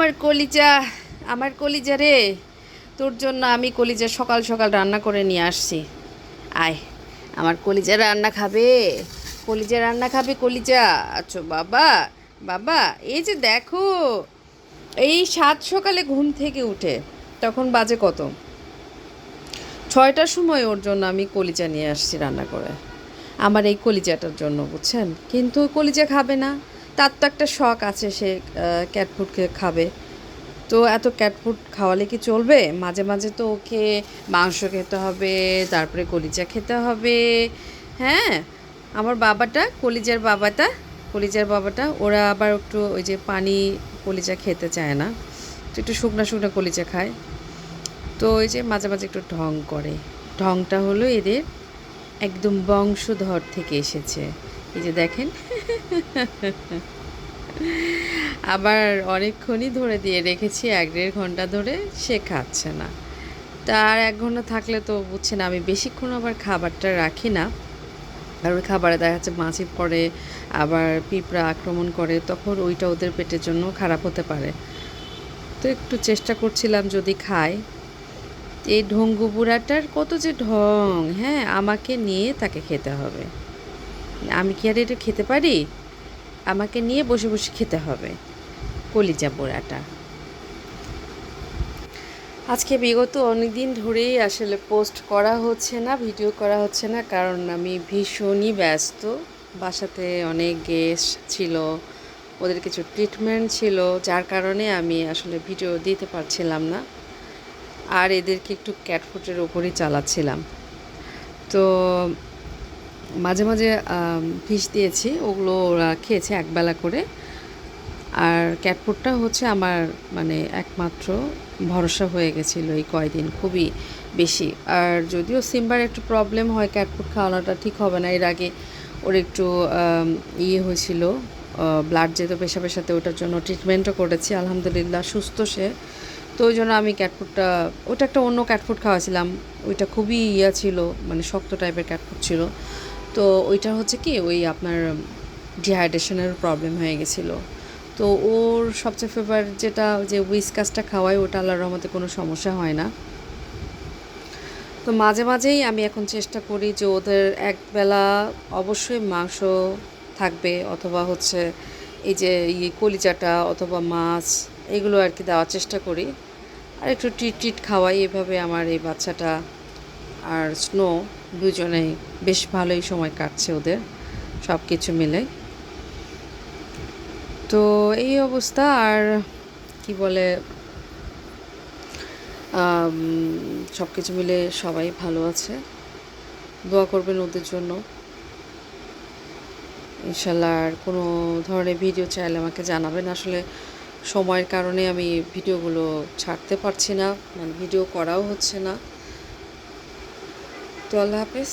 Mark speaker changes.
Speaker 1: আমার কলিজা আমার কলিজা রে। তোর জন্য আমি কলিজা সকাল সকাল রান্না করে নিয়ে আসছি। আয়, আমার কলিজা রান্না খাবে। কলিজা রান্না খাবে কলিজা। আচ্ছা বাবা বাবা, এই যে দেখো, এই সাত সকালে ঘুম থেকে উঠে, তখন বাজে কত? ছয়টার সময় ওর জন্য আমি কলিজা নিয়ে আসছি রান্না করে। আমার এই কলিজাটার জন্য, বুঝছেন? কিন্তু কলিজা খাবে না। তার তো একটা শখ আছে সে ক্যাটফুড খাবে। তো এত ক্যাটফুড খাওয়ালে কি চলবে? মাঝে মাঝে তো ওকে মাংস খেতে হবে, তারপরে কলিজা খেতে হবে। হ্যাঁ আমার বাবাটা, কলিজার বাবাটা কলিজার বাবাটা, ওরা আবার একটু ওই যে পানি কলিজা খেতে চায় না। তো একটু শুকনো শুকনো কলিজা খায়। তো ওই যে মাঝে মাঝে একটু ঢং করে। ঢংটা হলো এদের একদম বংশধর থেকে এসেছে। এই যে দেখেন আবার অনেকক্ষণই ধরে দিয়ে রেখেছি, এক দেড় ঘণ্টা ধরে সে খাচ্ছে না। তার এক ঘণ্টা থাকলে তো বুঝছেন আমি বেশিক্ষণ আবার খাবারটা রাখি না। ওই খাবারে দেখা যাচ্ছে মাছি পড়ে আবার পিঁপড়া আক্রমণ করে, তখন ওইটা ওদের পেটের জন্য খারাপ হতে পারে। তো একটু চেষ্টা করছিলাম যদি খায় এই ঢঙ্গু বুড়াটার কত যে ঢং হ্যাঁ আমাকে নিয়ে তাকে খেতে হবে। আমি কি আর এটা খেতে পারি? আমাকে নিয়ে বসে বসে খেতে হবে। কলিজা বুড়াটা। আজকে বিগত অনেক দিন ধরেই আসলে পোস্ট করা হচ্ছে না, ভিডিও করা হচ্ছে না, কারণ আমি ভীষণই ব্যস্ত। বাসাতে অনেক গেস্ট ছিল, ওদের কিছু ট্রিটমেন্ট ছিল, যার কারণে আমি আসলে ভিডিও দিতে পারছিলাম না। আর এদেরকে একটু ক্যাটফুটের ওপরই চালাচ্ছিলাম। তো মাঝে মাঝে ফিশ দিয়েছি, ওগুলো ওরা খেয়েছে একবেলা করে। আর ক্যাটফুটটা হচ্ছে আমার মানে একমাত্র ভরসা হয়ে গেছিল এই কয়দিন, খুবই বেশি। আর যদিও সিম্বার একটু প্রবলেম হয় ক্যাটফুট খাওয়ানোটা ঠিক হবে না, এর আগে ওর একটু ইয়ে হয়েছিল ব্লাড যেত পেশাবের সাথে ওটার জন্য ট্রিটমেন্টও করেছি, আলহামদুলিল্লাহ সুস্থ সে। তো ওই জন্য আমি ক্যাটফুটটা ওটা একটা অন্য ক্যাটফুট খাওয়াছিলাম, ওইটা খুবই ইয়া ছিল মানে শক্ত টাইপের ক্যাটফুট ছিল। তো ওইটা হচ্ছে কি, ওই আপনার ডিহাইড্রেশনের প্রবলেম হয়ে গেছিল। তো ওর সবচেয়ে ফেভারিট যেটা, যে উইসকাসটা খাওয়াই, ওটা আল্লাহর রহমতে কোনো সমস্যা হয় না। তো মাঝে মাঝেই আমি এখন চেষ্টা করি যে ওদের একবেলা অবশ্যই মাংস থাকবে, অথবা হচ্ছে এই যে ইয়ে কলিজাটা অথবা মাছ, এগুলো আর কি দেওয়ার চেষ্টা করি। আর একটু টিট টিট খাওয়াই, এভাবে আমার এই বাচ্চাটা আর স্নো দুজনেই বেশ ভালোই সময় কাটছে ওদের সব কিছু মিলে। তো এই অবস্থা, আর কি বলে সব কিছু মিলে সবাই ভালো আছে। দোয়া করবেন ওদের জন্য। ইনশাল্লাহ আর কোনো ধরনের ভিডিও চাইলে আমাকে জানাবেন। আসলে সময়ের কারণে আমি ভিডিওগুলো ছাড়তে পারছি না মানে ভিডিও করাও হচ্ছে না। তো আল্লাহ হাফেজ